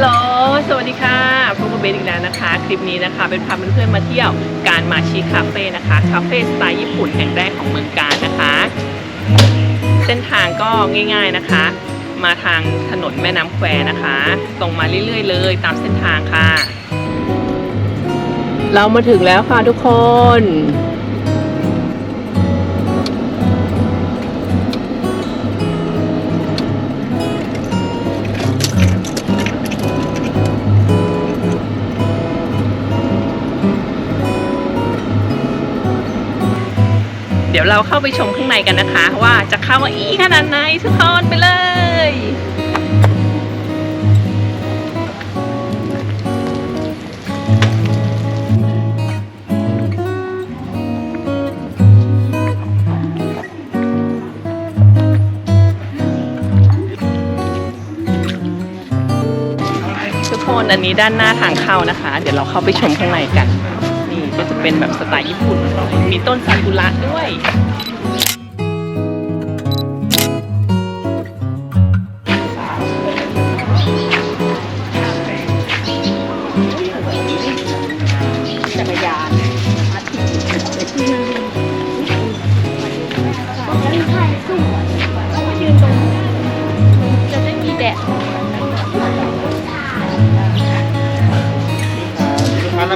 ลโหล สวัสดีค่ะพบกับเบนอีกแล้วนะคะ คลิปนี้นะคะ เป็นพาเพื่อนๆมาเที่ยวการมาชิคาเฟ่นะคะ คาเฟ่สไตล์ญี่ปุ่นแห่งแรกของเมืองกาญนะคะ เส้นทางก็ง่าย ๆนะคะ มาทางถนนแม่น้ำแควนะคะ ตรงมาเรื่อยๆเลยตามเส้นทางค่ะ เรามาถึงแล้วค่ะทุกคน เดี๋ยวเราเข้าไปชมข้างในกันนะคะ ว่าจะเข้ามาอีขนาดไหนทุกคนไปเลยทุกคนอันนี้ด้านหน้าทางเข้านะคะ เดี๋ยวเราเข้าไปชมข้างในกัน ก็จะเป็นแบบสไตล์ญี่ปุ่น มีต้นซากุระด้วย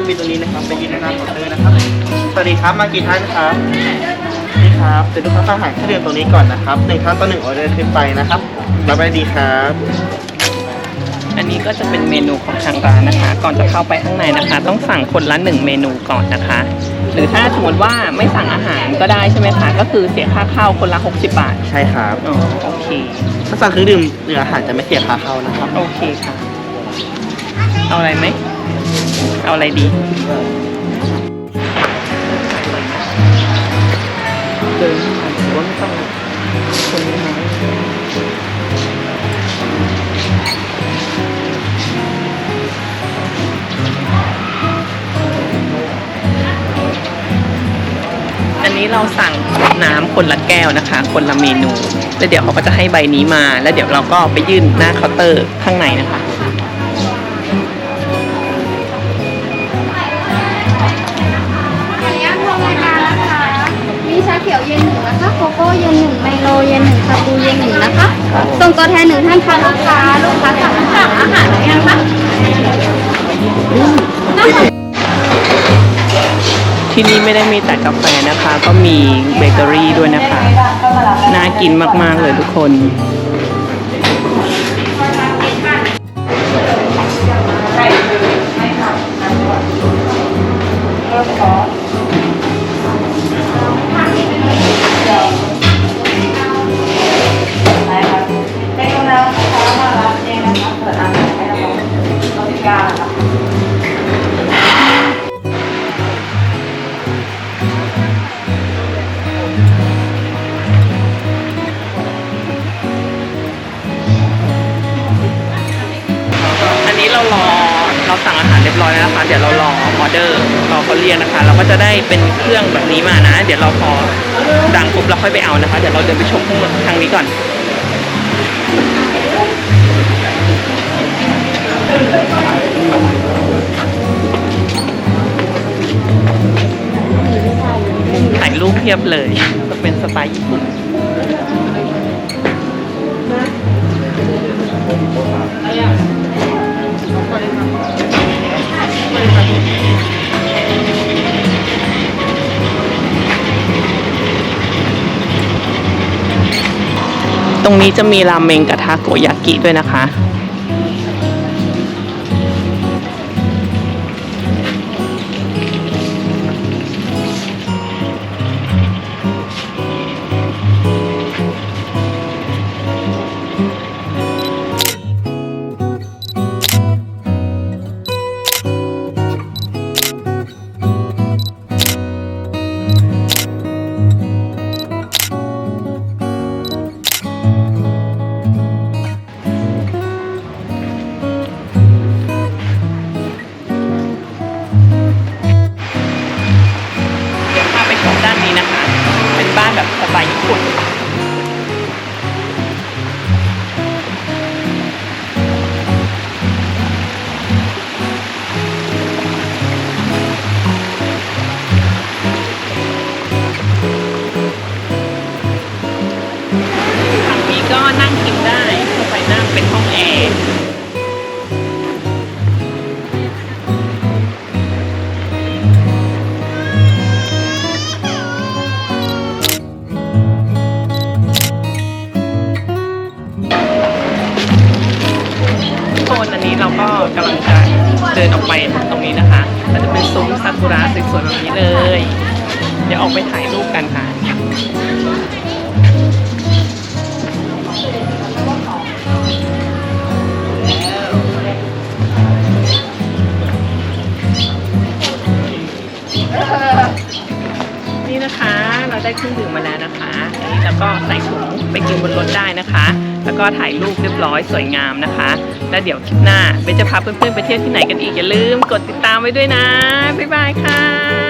ลูกค้านั่งบินตรงนี้นะครับไปยืนหน้าเคาน์เตอร์นะครับ สวัสดีครับมากี่ท่านครับนี่ครับเดี๋ยวลูกค้าเข้าหาแค่เดือนตรงนี้ก่อนนะครับหนึ่งท่านต่อหนึ่งออเดอร์ขึ้นไปนะครับรับไปดีครับ อันนี้ก็จะเป็นเมนูของทางร้านนะคะ ก่อนจะเข้าไปข้างในนะคะ ต้องสั่งคนละหนึ่งเมนูก่อนนะคะ หรือถ้าสมมติว่าไม่สั่งอาหารก็ได้ใช่ไหมคะก็คือเสียค่าเข้าคนละ 60 บาทใช่ครับ อ๋อโอเค ถ้าสั่งเครื่องดื่มหรืออาหารจะไม่เสียค่าเข้านะครับ โอเคค่ะ เอาอะไรไหม เอาอะไรดีเดินผ่านหรือว่าไม่ต้องคนน้อยอันนี้เราสั่งน้ำคนละแก้วนะคะ คนละเมนู แล้วเดี๋ยวเขาก็จะให้ใบนี้มา แล้วเดี๋ยวเราก็ไปยื่นหน้าเคาน์เตอร์ข้างในนะคะ เขียวเย็นหนึ่งนะคะ โกโก้เย็นหนึ่งไมโลเย็นหนึ่งคาปูเย็นหนึ่งนะคะส่งตัวแทนหนึ่งท่านค่ะลูกค้าลูกค้าสั่งสั่งอาหารหรือยังคะที่นี่ไม่ได้มีแต่กาแฟนะคะ ก็มีเบเกอรี่ด้วยนะคะ น่ากินมากๆเลยทุกคนอั นนี้เรารอเราสั่งอาหารเรียบร้อยแล้วนะคะ เดี๋ยวเรารอออเดอร์รอเขาเรียกนะคะ เราก็จะได้เป็นเครื่องแบบนี้มานะ เดี๋ยวเราพอดังปุ๊บเราค่อยไปเอานะคะ เดี๋ยวเราเดินไปชมข้างทางนี้ก่อน ถ่ายรูปเพียบเลย จะเป็นสไตล์ญี่ปุ่นตรงนี้จะมีราเมงกับทาโกยากิด้วยนะคะ นั่งกินได้เข้าไปนั่งเป็นห้องแอร์อันนี้เราก็กำลังจะเดินออกไปตรงนี้นะคะก็จะเป็นซุ้มซากุระสวยๆแบบนี้เลย เดี๋ยวออกไปถ่ายรูปกันค่ะ เราได้เครื่องดื่มมาแล้วนะคะนี่แล้วก็ใส่ถุงไปกินบนรถได้นะคะ แล้วก็ถ่ายรูปเรียบร้อยสวยงามนะคะ แล้วเดี๋ยวคลิปหน้าเบนจะพาเพื่อนๆไปเที่ยวที่ไหนกันอีกอย่าลืมกดติดตามไว้ด้วยนะบ๊ายบายค่ะ